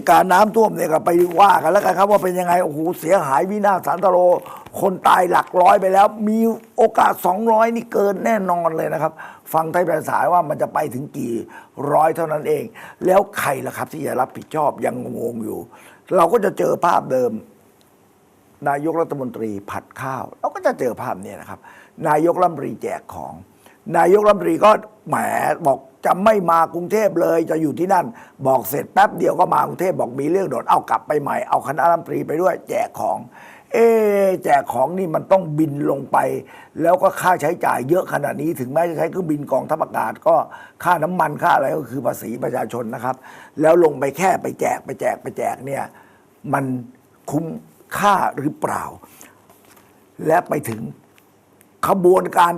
ตุการณ์น้ำท่วมเนี่ยก็ไปว่ากันแล้วกันครับ ว่าเป็นยังไงโอ้โหเสียหายวินาศสันตโล คนตายหลักร้อยไปแล้ว มีโอกาส 200 นี่เกินแน่นอนเลยนะครับ ฟังไทยแปลสายว่ามันจะไปถึงกี่ร้อยเท่านั้นเอง แล้วใครล่ะครับที่จะรับผิดชอบยังงงอยู่ เราก็จะเจอภาพเดิม นายกรัฐมนตรีผัดข้าว เราก็จะเจอภาพเนี้นะครับ นายกรัฐมนตรีแจกของ นายกรัฐมนตรีก็แหมบอก จะไม่มากรุงเทพเลย จะอยู่ที่นั่น บอกเสร็จแป๊บเดียวก็มากรุงเทพบอกมีเรื่องโดดเอากลับไปใหม่เอาคณะรัฐมนตรีไปด้วย แจกของ เอแจกของนี่มันต้องบินลงไป แล้วก็ค่าใช้จ่ายเยอะขนาดนี้ถึงแม้จะใช้เครื่องบินกองทัพอากาศก็ค่าน้ำมันค่าอะไรก็คือภาษีประชาชนนะครับ แล้วลงไปแค่ไปแจกไปแจกไปแจกเนี่ยมันคุ้มค่าหรือเปล่า และไปถึงขบวนการ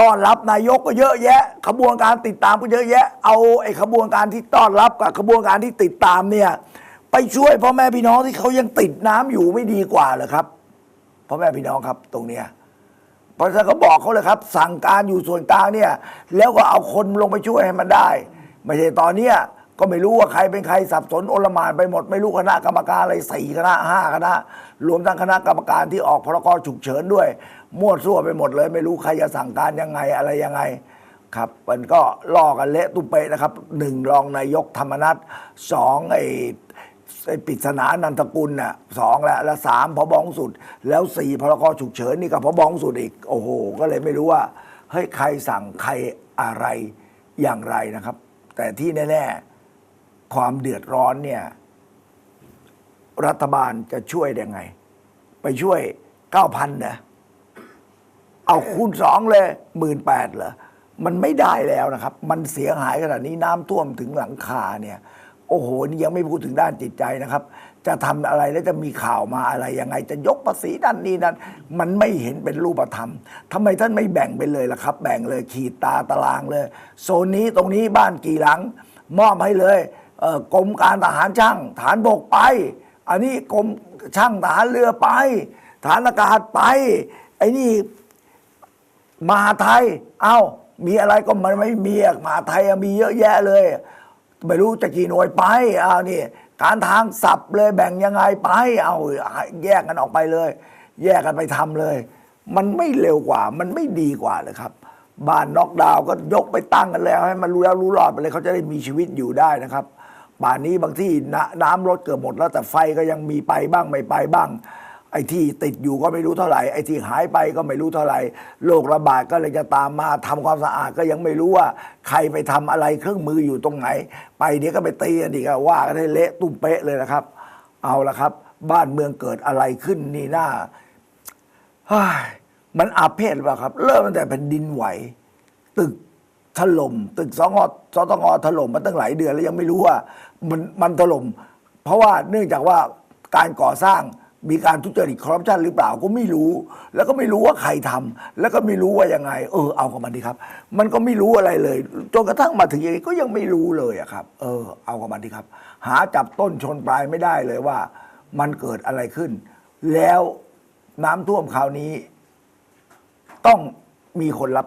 ต้อนรับนายกก็เยอะแยะ ขบวนการติดตามก็เยอะแยะ เอาไอ้ขบวนการที่ต้อนรับกับขบวนการที่ติดตามเนี่ยไปช่วยพ่อแม่พี่น้องที่เขายังติดน้ำอยู่ไม่ดีกว่าเหรอครับพ่อแม่พี่น้องครับตรงเนี้ยเพราะฉะนั้นเขาบอกเขาเลยครับ สั่งการอยู่ส่วนกลางเนี่ย แล้วก็เอาคนลงไปช่วยให้มันได้ ไม่ใช่ตอนเนี้ย ก็ไม่รู้ว่าใครเป็นใครสับสนโอลหมานไปหมด ไม่รู้คณะกรรมการอะไรสี่คณะห้าคณะ รวมทั้งคณะกรรมการที่ออกพรกฉุกเฉินด้วยมั่วซั่วไปหมดเลย ไม่รู้ใครจะสั่งการยังไงอะไรยังไงครับมันก็ล่อกันเละตุ้มเปะนะครับหนึ่งรองนายกธรรมนัฐสองไอ้ไอ้ปริศนานันทกุลน่ะสองแล้วแล้วสามพบองสุด แล้วสี่พรกฉุกเฉินนี่กับพบองสุดอีก โอ้โห ก็เลยไม่รู้ว่าเฮ้ยใครสั่งใครอะไรอย่างไรนะครับ แต่ที่แน่ ๆ ความเดือดร้อนเนี่ย รัฐบาลจะช่วยได้ไง ไปช่วยเก้าพันนะเอาคูณสองเลยหมื่นแปดเหรอมันไม่ได้แล้วนะครับ มันเสียหายขนาดนี้น้ำท่วมถึงหลังคาเนี่ย โอ้โห นี่ยังไม่พูดถึงด้านจิตใจนะครับ จะทำอะไรแล้วจะมีข่าวมาอะไรยังไง จะยกภาษีด้านนี้นั้น มันไม่เห็นเป็นรูปธรรมทำไมท่านไม่แบ่งไปเลยล่ะครับ แบ่งเลยขีดตาตารางเลย โซนนี้ตรงนี้บ้านกี่หลัง มอบให้เลย กรมการทหารช่าง ฐานบกไป อันนี้กรมช่างทหารเรือไป ฐานอากาศไป ไอ้นี่มหาไทย เอ้า มีอะไรก็มันไม่มีอะมหาไทยมีเยอะแยะเลย ไม่รู้จะกี่หน่วยไป เอานี่ การทางสับเลยแบ่งยังไงไป เอาแยกกันออกไปเลย แยกกันไปทำเลย มันไม่เร็วกว่า มันไม่ดีกว่าเลยครับ บ้านน็อกดาวก็ยกไปตั้งกันแล้ว ให้มันรู้แล้วรู้รอดไปเลยเขาจะได้มีชีวิตอยู่ได้นะครับ ป่านนี้บางที่นน้ำลดเกือบหมดแล้วแต่ไฟก็ยังมีไปบ้างไม่ไปบ้าง ไอ้ที่ติดอยู่ก็ไม่รู้เท่าไหร่ไอ้ที่หายไปก็ไม่รู้เท่าไหร่โรคระบาดก็เลยจะตามมาทำความสะอาดก็ยังไม่รู้ว่าใครไปทำอะไรเครื่องมืออยู่ตรงไหน ไปเดี๋ยวก็ไปตีกันอีกอะว่ากันให้เละตุ้มเป๊ะเลยนะครับ เอาละครับ บ้านเมืองเกิดอะไรขึ้นนี่หน้ามันอาเพศหรือเปล่าครับ เริ่มตั้งแต่แผ่นดินไหว ตึก ถล่มตึกสองอสตงถล่มมาตั้งหลายเดือนแล้วยังไม่รู้ว่ามันมันถล่มเพราะว่าเนื่องจากว่าการก่อสร้างมีการทุจริตคอร์รัปชันหรือเปล่าก็ไม่รู้ แล้วก็ไม่รู้ว่าใครทำแล้วก็ไม่รู้ว่ายังไง เออเอากับมันดีครับ มันก็ไม่รู้อะไรเลยจนกระทั่งมาถึงอย่างนี้ก็ยังไม่รู้เลยอะครับ เออ เอากับมันดีครับ หาจับต้นชนปลายไม่ได้เลยว่า มันเกิดอะไรขึ้น แล้วน้ำท่วมคราวนี้ ต้องมีคนรับ